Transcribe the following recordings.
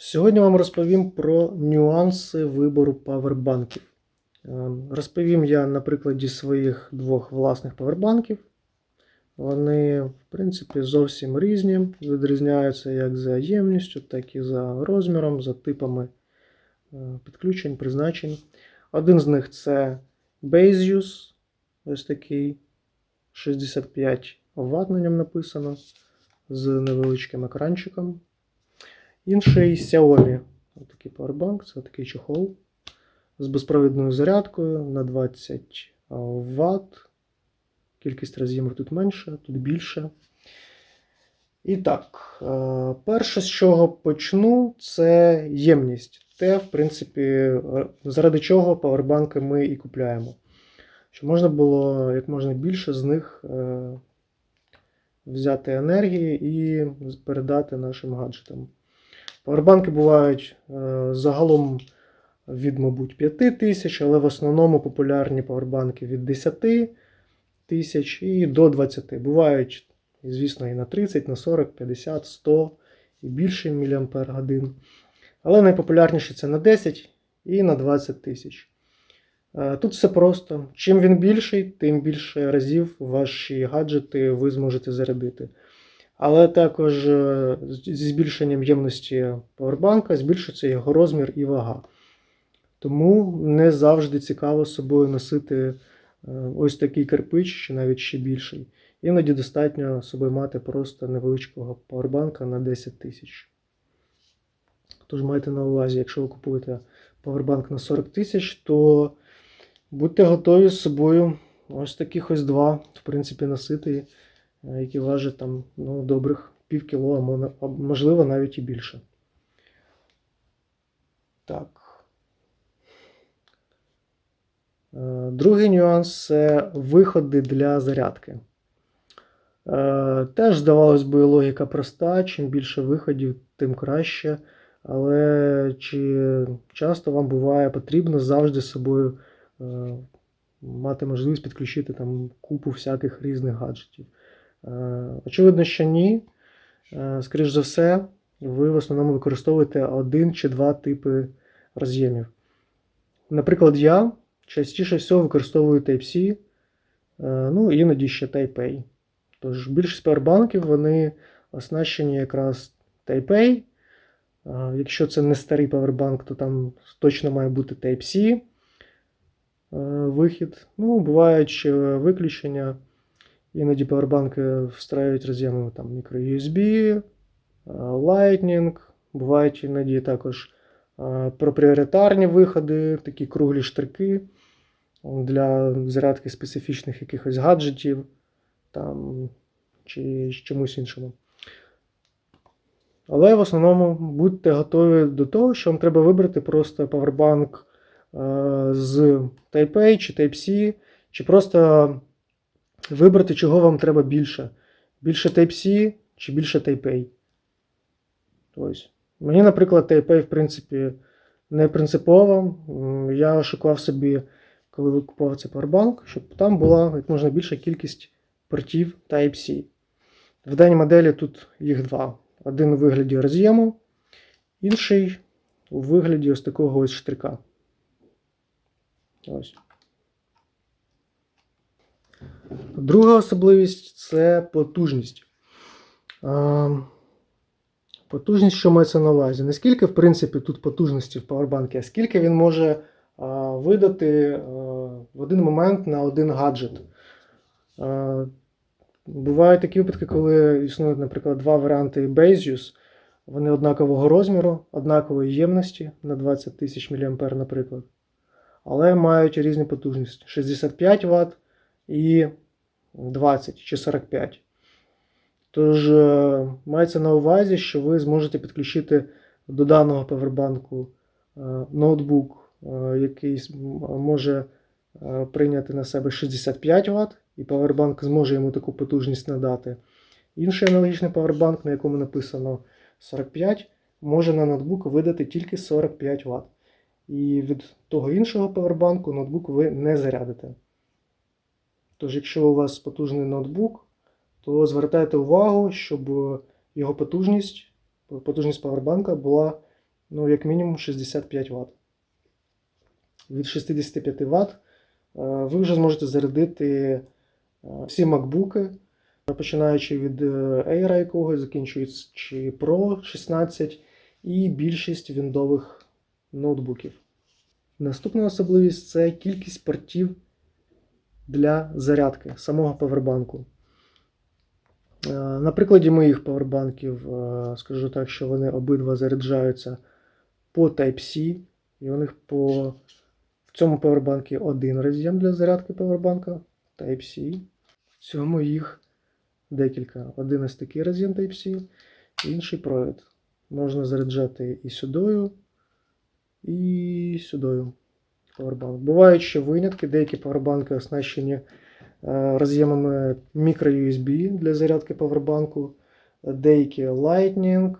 Сьогодні вам розповім про нюанси вибору павербанків. Е, Розповім я на прикладі своїх двох власних павербанків. Вони, в принципі, зовсім різні, відрізняються як за ємністю, так і за розміром, за типами е, підключень, призначень. Один з них це Bezius, ось такий 65 Вт на ньому написано, з невеличким екранчиком. Інший Xiaomi. Ось такий павербанк, це такий чохол з безпровідною зарядкою на 20 Вт. Кількість роз'ємів тут менше, тут більше. І так, е, перше, з чого почну, це ємність. Те, в принципі, заради чого павербанки ми і купляємо. Щоб можна було як можна більше з них е, взяти енергії і передати нашим гаджетам. Павербанки бувають е, загалом від, мабуть, 5 тисяч, але в основному популярні павербанки від 10 тисяч і до 20. Бувають, звісно, і на 30, на 40, 50, 100 і більше мАч. Але найпопулярніше це на 10 і на 20 тисяч. Е, Тут все просто. Чим він більший, тим більше разів ваші гаджети ви зможете зарядити. Але також е, зі збільшенням ємності павербанка збільшується його розмір і вага. Тому не завжди цікаво з собою носити е, ось такий кирпич, чи навіть ще більший. Іноді достатньо собою мати просто невеличкого павербанка на 10 тисяч. Тож майте на увазі, якщо ви купуєте павербанк на 40 тисяч, то будьте готові з собою ось таких ось два, в принципі, носити, які важать там ну, добрих пів кіло, а можливо навіть і більше. Так. Е, Другий нюанс це виходи для зарядки. Е, Теж, здавалось би, логіка проста: чим більше виходів, тим краще. Але чи часто вам буває потрібно завжди з собою е, мати можливість підключити там купу всяких різних гаджетів? Е, Очевидно, що ні. Е, Скоріш за все, ви в основному використовуєте один чи два типи роз'ємів. Наприклад, я частіше всього використовую Type-C, е, ну іноді ще Type-A. Тож більшість павербанків вони оснащені якраз Type-A. Якщо це не старий павербанк, то там точно має бути Type-C вихід. Ну, бувають виключення. Іноді павербанки встраюють роз'єми там microUSB, е, Lightning. Бувають іноді також е, проприоритарні виходи, такі круглі штрики для зарядки специфічних якихось гаджетів там, чи чомусь іншому. Але в основному будьте готові до того, що вам треба вибрати просто павербанк е, з Type-A чи Type-C, чи просто вибрати, чого вам треба більше. Більше Type-C чи більше Type-A. Ось. Мені, наприклад, Type-A, в принципі, не принципово. Я шукав собі, коли купував цей павербанк, щоб там була як можна більша кількість портів Type-C. В даній моделі тут їх два. Один у вигляді роз'єму, інший у вигляді ось такого ось штрика. Ось. Друга особливість це потужність. Потужність, що мається на увазі? Не скільки, в принципі, тут потужності в павербанкі, а скільки він може видати в один момент на один гаджет. Бувають такі випадки, коли існують, наприклад, два варіанти Bezius. Вони однакового розміру, однакової ємності на 20 тисяч мА, наприклад. Але мають різні потужності: 65 Вт і 20 чи 45. Тож, е, мається на увазі, що ви зможете підключити до даного павербанку е, ноутбук, е, який може прийняти на себе 65 Вт, і павербанк зможе йому таку потужність надати. Інший аналогічний павербанк, на якому написано 45, може на ноутбук видати тільки 45 Вт. І від того іншого павербанку ноутбук ви не зарядите. Тож, якщо у вас потужний ноутбук, то звертайте увагу, щоб його потужність, потужність павербанка була ну, як мінімум 65 Вт. Від 65 Вт ви вже зможете зарядити е, всі MacBook, починаючи від е, Air якогось, закінчуючи Pro 16 і більшість віндових ноутбуків. Наступна особливість це кількість портів для зарядки самого павербанку. Е, На прикладі моїх павербанків е, скажу так, що вони обидва заряджаються по Type-C, і у них по в цьому павербанку один роз'єм для зарядки павербанка Type-C. В цьому їх декілька. Один ось такий роз'єм Type-C, інший провід. Можна заряджати і сюдою, і сюдою павербанк. Бувають ще винятки, деякі павербанки оснащені е, роз'ємами microUSB для зарядки павербанку, деякі Lightning.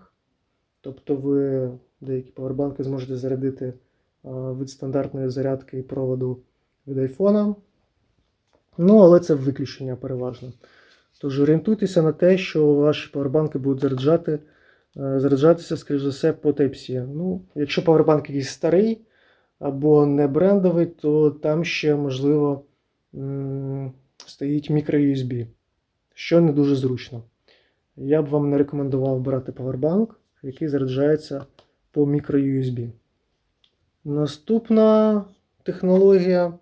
Тобто ви деякі павербанки зможете зарядити е, від стандартної зарядки і проводу від iPhone. Ну, але це виключення переважно. Тож орієнтуйтеся на те, що ваші павербанки будуть заряджати, е, заряджатися, скоріш за все, по Type-C. Ну, якщо павербанк якийсь старий або не брендовий, то там ще, можливо, стоїть microUSB, що не дуже зручно. Я б вам не рекомендував брати павербанк, який заряджається по microUSB. Наступна технологія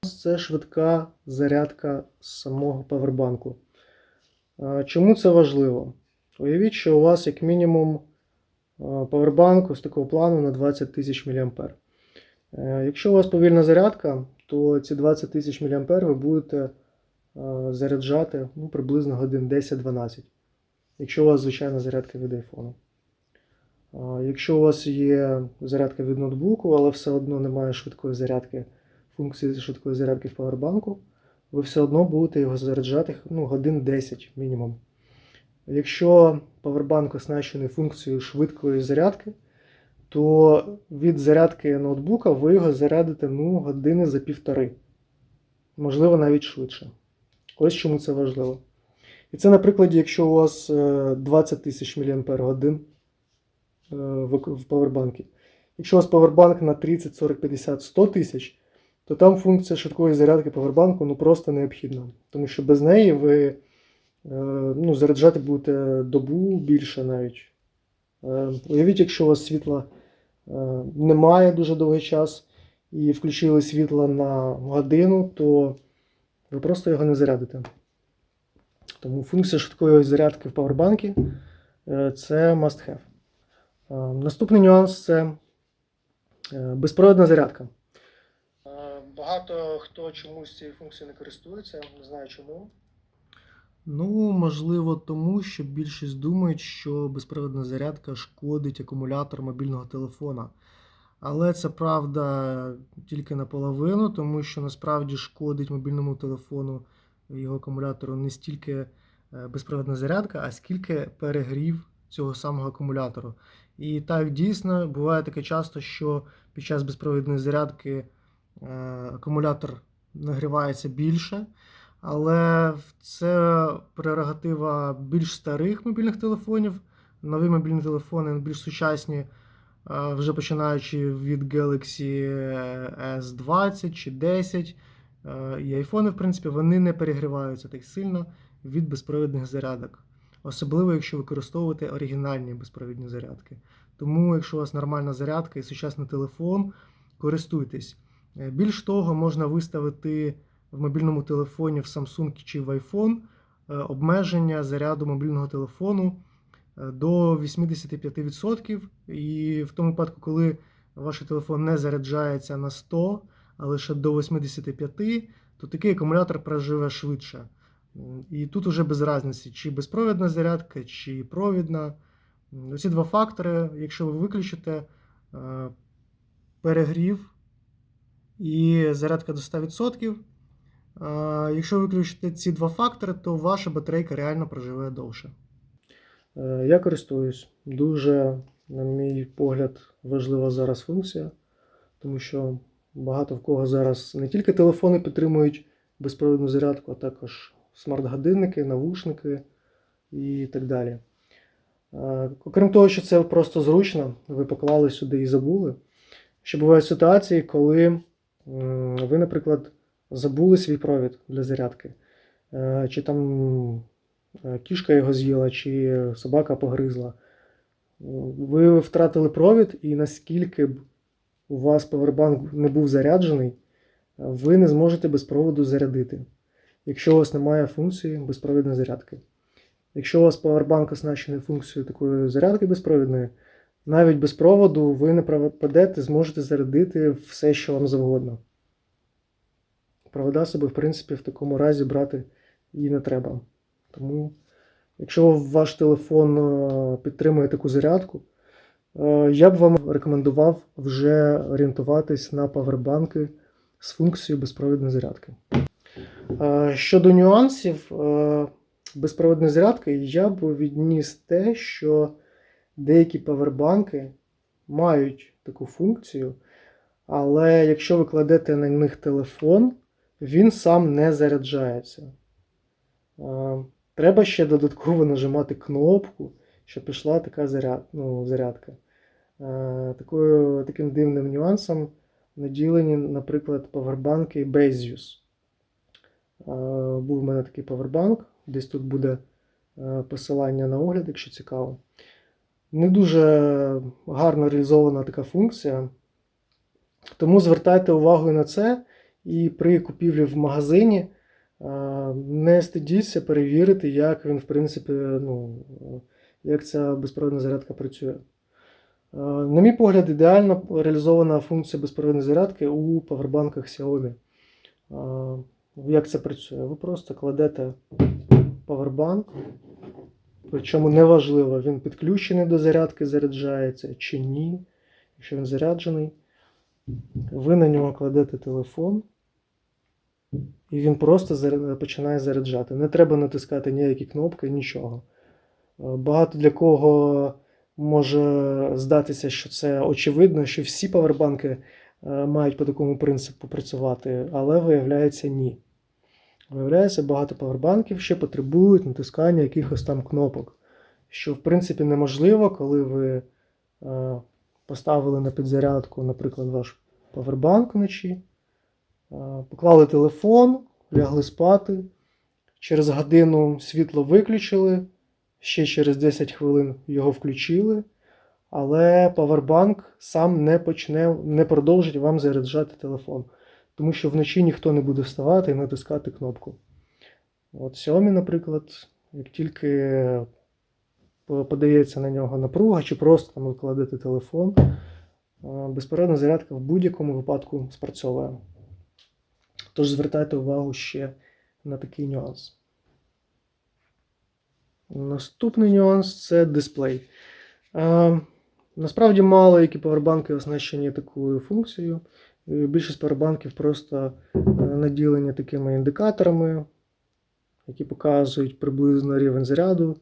це швидка зарядка самого павербанку. Чому це важливо? Уявіть, що у вас як мінімум павербанк з такого плану на 20 тисяч мА. Е, Якщо у вас повільна зарядка, то ці 20 тисяч мА ви будете заряджати ну, приблизно годин 10-12. Якщо у вас звичайна зарядка від iPhone. Якщо у вас є зарядка від ноутбуку, але все одно немає швидкої зарядки, функції швидкої зарядки в павербанку, ви все одно будете його заряджати ну, годин 10 мінімум. Якщо павербанк оснащений функцією швидкої зарядки, то від зарядки ноутбука ви його зарядите ну, години за півтори. Можливо, навіть швидше. Ось чому це важливо. І це, на прикладі, якщо у вас е, 20 тисяч мАч е, в павербанкі. Якщо у вас павербанк на 30, 40, 50, 100 тисяч, то там функція швидкої зарядки павербанку ну, просто необхідна. Тому що без неї ви е, ну, заряджати будете добу більше навіть. Е, Уявіть, якщо у вас світла е, немає дуже довгий час і включили світло на годину, то ви просто його не зарядите. Тому функція швидкої зарядки в павербанкі е, це must have. Е, Наступний нюанс це е, безпровідна зарядка. Е, Багато хто чомусь цією функцією не користується, не знаю чому. Ну, можливо, тому що більшість думають, що безпровідна зарядка шкодить акумулятор мобільного телефона. Але це правда тільки наполовину, тому що насправді шкодить мобільному телефону його акумулятору не стільки е, безпровідна зарядка, а скільки перегрів цього самого акумулятору. І так дійсно буває таке часто, що під час безпровідної зарядки е, акумулятор нагрівається більше, але це прерогатива більш старих мобільних телефонів. Нові мобільні телефони більш сучасні, е, вже починаючи від Galaxy S20 чи 10 е, і iPhone, в принципі, вони не перегріваються так сильно від безпровідних зарядок. Особливо, якщо використовувати оригінальні безпровідні зарядки. Тому, якщо у вас нормальна зарядка і сучасний телефон, користуйтесь. Е, Більш того, можна виставити в мобільному телефоні в Samsung чи в iPhone е, обмеження заряду мобільного телефону е, до 85%. І в тому випадку, коли ваш телефон не заряджається на 100, а лише до 85%, то такий акумулятор проживе швидше. І тут уже без різниці, чи безпровідна зарядка, чи провідна. Оці два фактори, якщо ви виключите е, перегрів і зарядка до 100%, е, якщо ви виключите ці два фактори, то ваша батарейка реально проживе довше. Е, Я користуюсь. Дуже, на мій погляд, важлива зараз функція, тому що багато в кого зараз не тільки телефони підтримують безпровідну зарядку, а також смарт-годинники, навушники і так далі. Е, Окрім того, що це просто зручно, ви поклали сюди і забули. Ще бувають ситуації, коли ви, наприклад, забули свій провід для зарядки, Е, чи там е, кішка його з'їла, чи собака погризла. Ви втратили провід, і наскільки б у вас павербанк не був заряджений, ви не зможете без проводу зарядити, якщо у вас немає функції безпровідної зарядки. Якщо у вас павербанк оснащений функцією такої зарядки безпровідної, навіть без проводу ви не пропадете, зможете зарядити все, що вам завгодно. Провода собі, в принципі, в такому разі брати і не треба. Тому, якщо ваш телефон е, підтримує таку зарядку, е, я б вам рекомендував вже орієнтуватись на павербанки з функцією безпровідної зарядки. Е, Щодо нюансів безпровідної зарядки, я б відніс те, що деякі павербанки мають таку функцію, але якщо ви кладете на них телефон, він сам не заряджається. Е, Треба ще додатково нажимати кнопку, щоб пішла така заряд, ну, зарядка. Е, Такою, таким дивним нюансом наділені, наприклад, павербанки Bezius. Е, Був у мене такий павербанк, десь тут буде посилання на огляд, якщо цікаво. Не дуже гарно реалізована така функція. Тому звертайте увагу і на це, і при купівлі в магазині е, не стидіться перевірити, як він, в принципі, ну, як ця безпровідна зарядка працює. Е, На мій погляд, ідеально реалізована функція безпровідної зарядки у павербанках Xiaomi. Е, Як це працює? Ви просто кладете павербанк, причому неважливо, він підключений до зарядки, заряджається чи ні. Якщо він заряджений, ви на нього кладете телефон, і він просто починає заряджати. Не треба натискати ніякі кнопки, нічого. Е, Багато для кого може здатися, що це очевидно, що всі павербанки е, мають по такому принципу працювати, але виявляється ні. Виявляється, багато павербанків ще потребують натискання якихось там кнопок, що в принципі неможливо, коли ви е, поставили на підзарядку, наприклад, ваш павербанк вночі, поклали телефон, лягли спати, через годину світло виключили, ще через 10 хвилин його включили, але павербанк сам не почне, не продовжить вам заряджати телефон. Тому що вночі ніхто не буде вставати і натискати кнопку. От Xiaomi, наприклад, як тільки подається на нього напруга, чи просто там ви кладете телефон, е, безперервна зарядка в будь-якому випадку спрацьовує. Тож звертайте увагу ще на такий нюанс. Наступний нюанс це дисплей. Е, Насправді мало які павербанки оснащені такою функцією. Більшість павербанків просто е, наділені такими індикаторами, які показують приблизно рівень заряду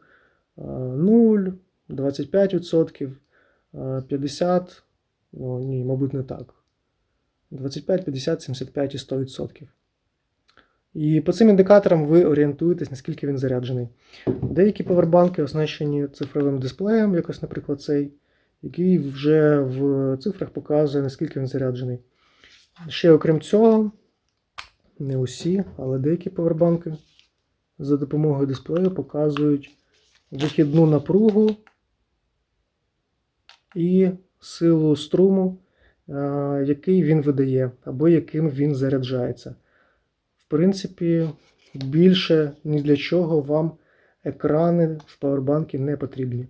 е, 0, 25%, е, 50%, ну ні, мабуть, не так. 25, 50, 75 і 100%. І по цим індикаторам ви орієнтуєтесь, наскільки він заряджений. Деякі павербанки оснащені цифровим дисплеєм, якось, наприклад, цей, який вже в цифрах показує, наскільки він заряджений. Ще окрім цього, не усі, але деякі павербанки за допомогою дисплею показують вихідну напругу і силу струму, який він видає, або яким він заряджається. В принципі, більше ні для чого вам екрани в павербанки не потрібні.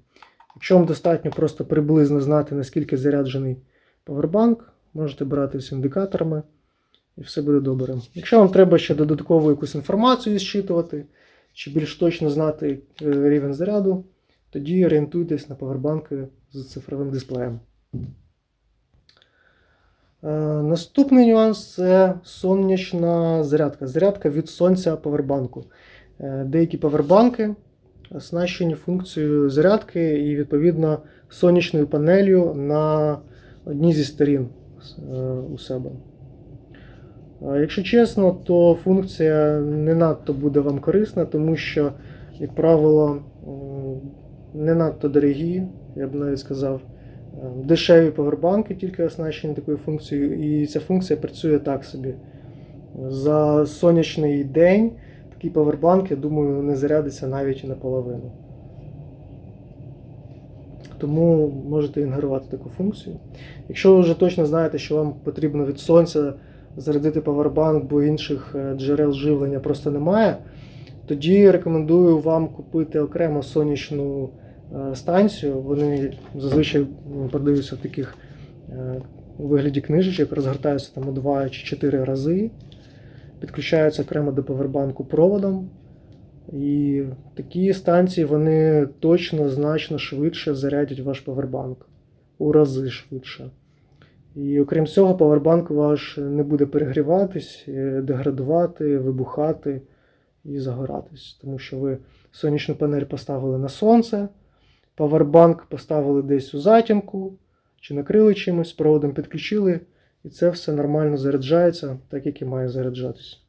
Якщо вам достатньо просто приблизно знати, наскільки заряджений павербанк, можете брати з індикаторами і все буде добре. Якщо вам треба ще додаткову якусь інформацію зчитувати, чи більш точно знати е, рівень заряду, тоді орієнтуйтесь на павербанки з цифровим дисплеєм. Е, Наступний нюанс це сонячна зарядка. Зарядка від сонця павербанку. Е, Деякі павербанки оснащені функцією зарядки і, відповідно, сонячною панелью на одній зі сторін е, у себе. Якщо чесно, то функція не надто буде вам корисна, тому що, як правило, не надто дорогі, я б навіть сказав. Е, Дешеві павербанки тільки оснащені такою функцією, і ця функція працює так собі. За сонячний день такий павербанк, я думаю, не зарядиться навіть і наполовину. Тому можете ігнорувати таку функцію. Якщо ви вже точно знаєте, що вам потрібно від сонця зарядити павербанк, бо інших е, джерел живлення просто немає, тоді рекомендую вам купити окремо сонячну станцію. Вони зазвичай продаються в таких е, у вигляді книжечок, розгортаються там у 2 чи 4 рази, підключаються окремо до павербанку проводом. І такі станції вони точно значно швидше зарядять ваш павербанк. У рази швидше. І окрім цього, павербанк ваш не буде перегріватись, е, деградувати, вибухати і загоратись. Тому що ви сонячну панель поставили на сонце, павербанк поставили десь у затінку, чи накрили чимось, проводом підключили, і це все нормально заряджається, так як і має заряджатись.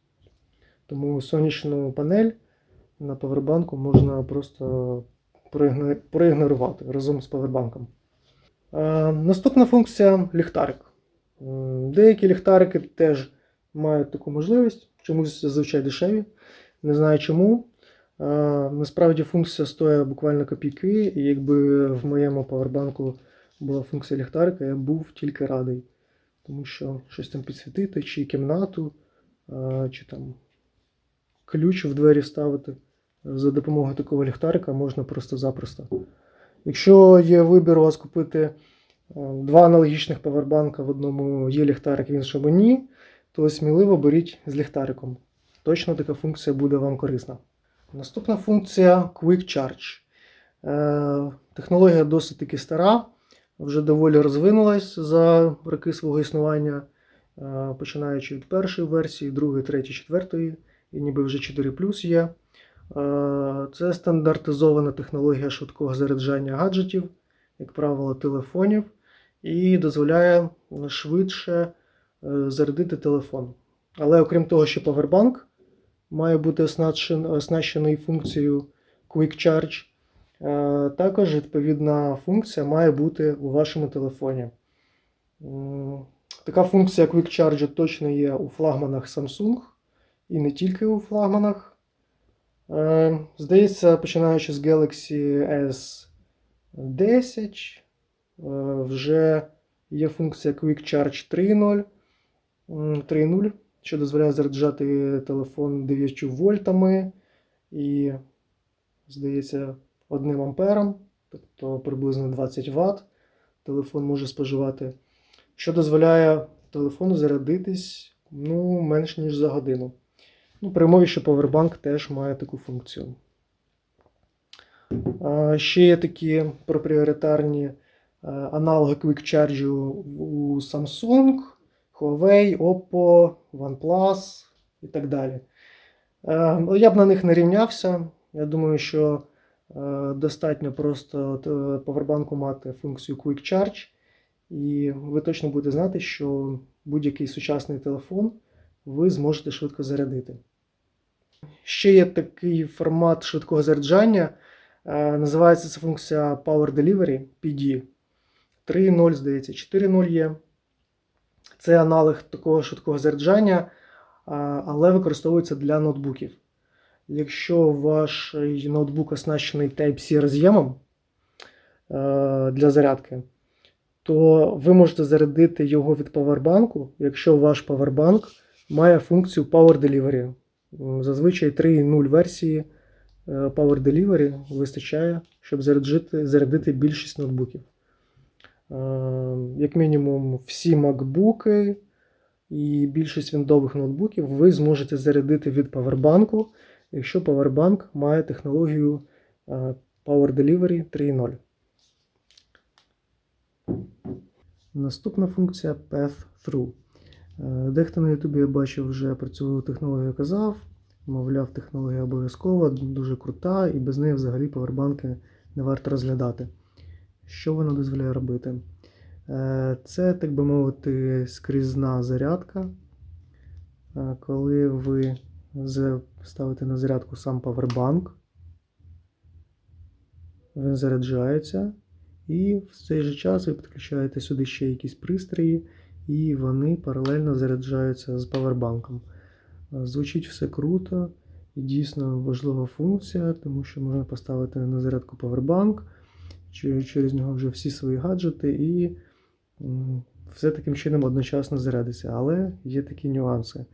Тому сонячну панель на павербанку можна просто проігнорувати разом з павербанком. Е, Наступна функція ліхтарик. Деякі ліхтарики теж мають таку можливість, чомусь зазвичай дешеві. Не знаю чому. Насправді функція стоїть буквально копійки, і якби в моєму павербанку була функція ліхтарика, я був тільки радий. Тому що щось там підсвітити, чи кімнату, чи там ключ в двері вставити. За допомогою такого ліхтарика можна просто-запросто. Якщо є вибір у вас купити е, два аналогічних павербанка, в одному є ліхтарик, в іншому ні, то сміливо беріть з ліхтариком. Точно така функція буде вам корисна. Наступна функція Quick Charge. Е, Технологія досить таки стара, вже доволі розвинулась за роки свого існування, е, починаючи від першої версії, другої, третьої, четвертої, і ніби вже 4 є. Е, Це стандартизована технологія швидкого заряджання гаджетів, як правило, телефонів, і дозволяє швидше зарядити телефон. Але окрім того, що Powerbank має бути оснащений функцією Quick Charge, е, також відповідна функція має бути у вашому телефоні. Така функція Quick Charge точно є у флагманах Samsung і не тільки у флагманах. Е, Здається, починаючи з Galaxy S10, е, вже є функція Quick Charge 3.0, 3.0, що дозволяє заряджати телефон 9 вольтами і, здається, 1 ампером, тобто приблизно 20 Вт. Телефон може споживати, що дозволяє телефону зарядитись ну, менш ніж за годину. Ну, при умові, що Powerbank теж має таку функцію. Ще є такі проприоритарні е, аналоги Quick Charge у Samsung, Huawei, Oppo, OnePlus і так далі. Е, ну, Я б на них не рівнявся. Я думаю, що е, достатньо просто е, Powerbank мати функцію Quick Charge, і ви точно будете знати, що будь-який сучасний телефон ви зможете швидко зарядити. Ще є такий формат швидкого заряджання. Називається ця функція Power Delivery PD. 3.0, здається, 4.0 є. Це аналог такого швидкого заряджання, але використовується для ноутбуків. Якщо ваш ноутбук оснащений Type-C роз'ємом е, для зарядки, то ви можете зарядити його від павербанку, якщо ваш павербанк має функцію Power Delivery. Зазвичай 3.0 версії е, Power Delivery вистачає, щоб зарядити більшість ноутбуків. Е, Як мінімум, всі MacBook і більшість віндових ноутбуків ви зможете зарядити від павербанку, якщо павербанк має технологію е, Power Delivery 3.0. Наступна функція Path Through. Е, Дехто на Ютубі я бачив вже про цю технологію казав. Мовляв, технологія обов'язкова, дуже крута, і без неї взагалі павербанки не варто розглядати. Що вона дозволяє робити? Е, Це, так би мовити, скрізна зарядка. Е, Коли ви ставите на зарядку сам павербанк, він заряджається, і в цей же час ви підключаєте сюди ще якісь пристрої, і вони паралельно заряджаються з павербанком. Е, Звучить все круто і дійсно важлива функція, тому що можна поставити на зарядку павербанк, через нього вже всі свої гаджети, і все таким чином одночасно зарядиться. Але є такі нюанси.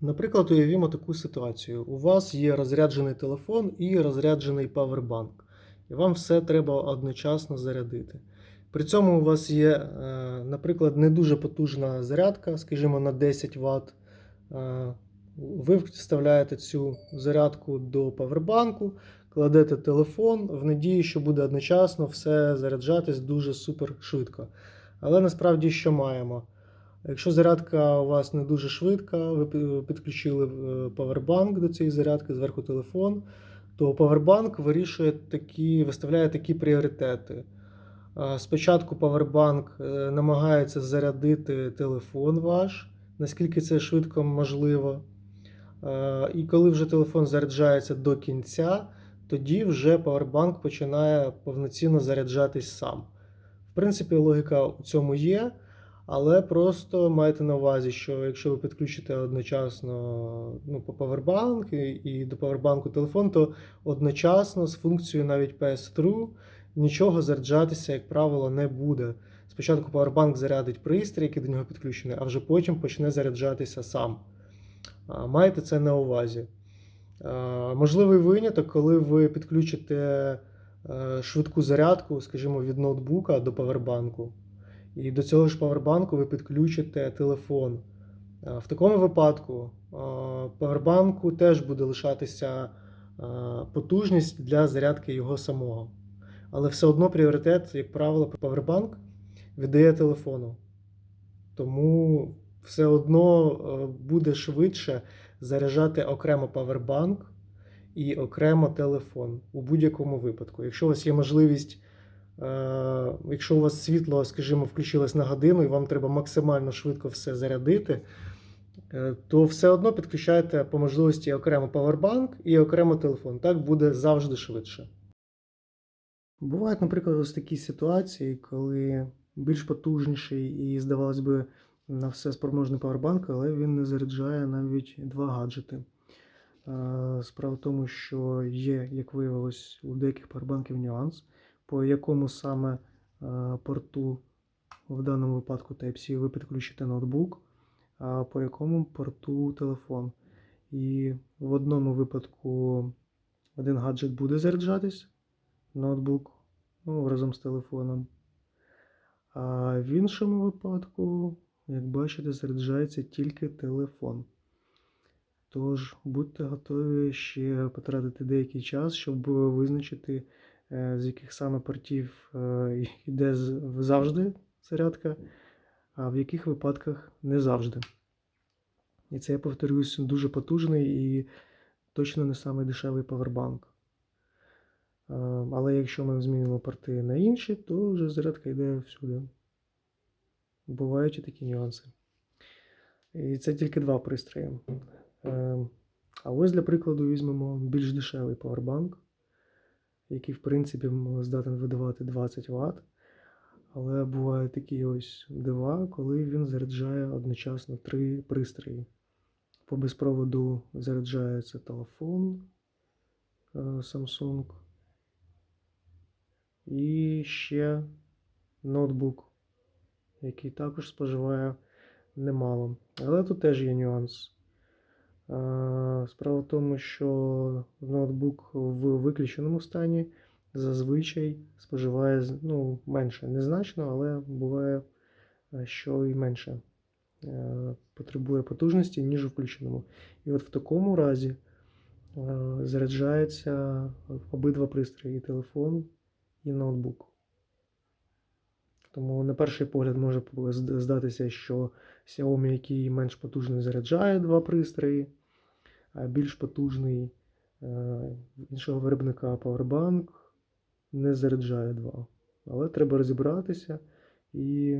Наприклад, уявімо таку ситуацію. У вас є розряджений телефон і розряджений павербанк, і вам все треба одночасно зарядити. При цьому у вас є, е, наприклад, не дуже потужна зарядка, скажімо, на 10 Вт. Е, Ви вставляєте цю зарядку до павербанку, кладете телефон в надії, що буде одночасно все заряджатись дуже супер швидко. Але насправді що маємо? Якщо зарядка у вас не дуже швидка, ви підключили е, павербанк до цієї зарядки, зверху телефон, то павербанк вирішує такі, виставляє такі пріоритети. Спочатку павербанк е, намагається зарядити телефон ваш, наскільки це швидко можливо. Е, І коли вже телефон заряджається до кінця, тоді вже павербанк починає повноцінно заряджатись сам. В принципі, логіка у цьому є, але просто майте на увазі, що якщо ви підключите одночасно ну, по павербанк і, і до павербанку телефон, то одночасно з функцією навіть PS-True нічого заряджатися, як правило, не буде. Спочатку павербанк зарядить пристрій, який до нього підключений, а вже потім почне заряджатися сам. Майте це на увазі. А, Можливий виняток, коли ви підключите е, швидку зарядку, скажімо, від ноутбука до павербанку. І до цього ж павербанку ви підключите телефон. В такому випадку павербанку теж буде лишатися потужність для зарядки його самого. Але все одно пріоритет, як правило, павербанк віддає телефону. Тому все одно е, буде швидше заряджати окремо павербанк і окремо телефон у будь-якому випадку. Якщо у вас є можливість, е, якщо у вас світло, скажімо, включилось на годину, і вам треба максимально швидко все зарядити, е, то все одно підключайте по можливості окремо павербанк і окремо телефон. Так буде завжди швидше. Бувають, наприклад, ось такі ситуації, коли більш потужніший і, здавалось би, на все спроможний павербанк, але він не заряджає навіть два гаджети. Справа в тому, що є, як виявилось, у деяких павербанків нюанс, по якому саме порту, в даному випадку Type-C, ви підключите ноутбук, а по якому порту телефон. І в одному випадку один гаджет буде заряджатись, ноутбук ну, разом з телефоном. А в іншому випадку, як бачите, заряджається тільки телефон. Тож будьте готові ще потратити деякий час, щоб визначити, е, з яких саме портів е, йде завжди зарядка, а в яких випадках не завжди. І це, я повторюсь, дуже потужний і точно не самий дешевий павербанк. Е, Але якщо ми змінимо порти на інші, то вже зарядка йде всюди. Бувають і такі нюанси. І це тільки два пристрої. Е, А ось для прикладу візьмемо більш дешевий павербанк, який, в принципі, здатен видавати 20 Вт. Але бувають такі ось дива, коли він заряджає одночасно три пристрої. По безпроводу заряджається телефон е, Samsung і ще ноутбук, який також споживає немало. Але тут теж є нюанс. Справа в тому, що ноутбук в виключеному стані зазвичай споживає ну, менше. Незначно, але буває, е, що і менше е, потребує потужності, ніж у включеному. І от в такому разі е, заряджається обидва пристрої: і телефон, і ноутбук. Тому на перший погляд може здатися, що Xiaomi, який менш потужний, заряджає два пристрої, а більш потужний е, іншого виробника Powerbank не заряджає два. Але треба розібратися, і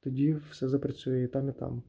тоді все запрацює і там, і там.